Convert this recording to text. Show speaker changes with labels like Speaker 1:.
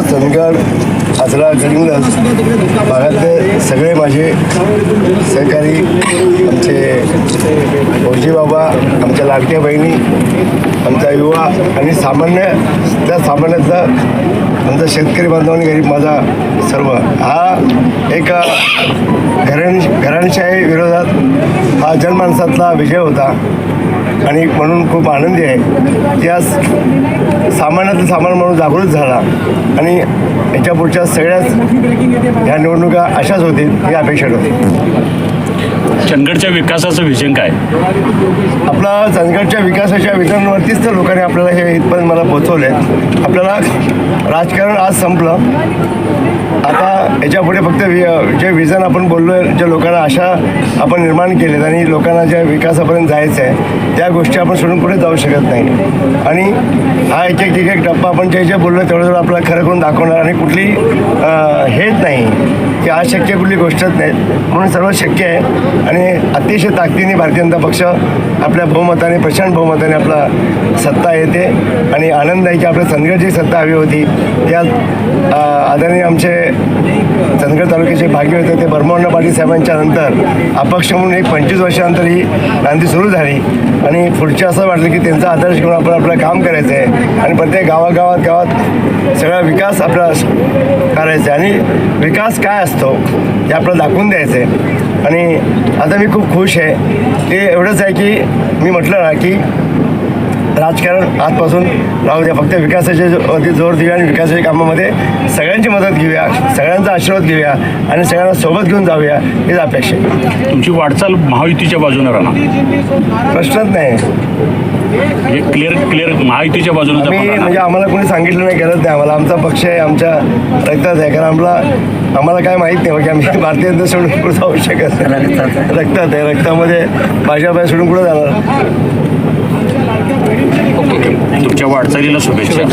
Speaker 1: चंदगड आजरा गडिंग्लज भागातले सगळे माझे सहकारी आमचे फौजी बाबा आमच्या लाडक्या बहिणी आमचा युवा आणि सामान्य त्या सामान्याचा आमचा शेतकरी बांधवांनी गरीब माझा सर्व. हा एक घराणी घराणशाही विरोधात हा जनमानसातला विजय होता. आणि म्हणून खूप आनंदी आहे. की आज सामान्यातलं सामान म्हणून जागृत झाला. आणि याच्या पुढच्या सगळ्याच ह्या निवडणुका अशाच होतील ही अपेक्षा होती
Speaker 2: चंदगडच्या विकासाचं विजन काय?
Speaker 1: आपला चंदगडच्या विकासाच्या विजनवरतीच तर लोकांनी आपल्याला हे इथपर्यंत मला पोचवलं आहे आपल्याला राजकारण आज संपलं. आता याच्यापुढे फक्त वि जे विजन आपण बोललो आहे ज्या लोकांना आशा आपण निर्माण केलेत आणि लोकांना ज्या विकासापर्यंत जायचं आहे त्या गोष्टी आपण सोडून पुढे जाऊ शकत नाही. आणि हा एक एक एक एक टप्पा आपण जे जे बोललो तेवढं तेवढं आपल्याला खरं करून दाखवणार आणि कुठली हेच नाही. अशक्य कुठली गोष्टच नाही. म्हणून सर्व शक्य आहे. आणि अतिशय ताकदीने भारतीय जनता पक्ष आपल्या बहुमताने प्रचंड बहुमताने आपला सत्ता येते. आणि आनंद आहे की आपल्या चंदगडची सत्ता हवी होती. त्यात आदरणीय आमचे चंदगड तालुक्याचे भाग्य होते. ते बर्मवर्ण पाटील साहेबांच्या नंतर अपक्ष म्हणून एक पंचवीस वर्षानंतर ही क्रांती सुरू झाली. आणि पुढच्या असं वाटलं की त्यांचा आदर्श घेऊन आपण आपलं काम करायचं आहे. आणि प्रत्येक गावागावात गावात सगळा विकास आपला करायचा आहे आणि विकास काय असतो हे आपल्याला दाखवून द्यायचं. आहे आणि आता मी खूप खुश आहे. ते एवढंच आहे की मी म्हटलं ना की राजकारण आजपासून राहू द्या. फक्त वरती जोर देऊया आणि विकासाच्या कामामध्ये सगळ्यांची मदत घेऊया सगळ्यांचा आशीर्वाद घेऊया आणि सगळ्यांना सोबत घेऊन जाऊया हीच अपेक्षा आहे.
Speaker 2: तुमची वाटचाल महायुतीच्या बाजूने राहणार.
Speaker 1: प्रश्नच नाही.
Speaker 2: हे क्लिअर क्लिअर महायुतीच्या बाजूने
Speaker 1: म्हणजे. आम्हाला कोणी सांगितलं नाही गरज नाही आम्हाला. आमचा पक्ष आहे आमच्या रक्तात आहे. कारण आम्हाला आम्हाला काय माहीत नाही. म्हणजे आम्ही भारतीय जनता सोडून पुढे जाऊ शकत रक्तात आहे. रक्तामध्ये भाजप सोडून पुढे जाणार?
Speaker 2: Nasıl geçiyor?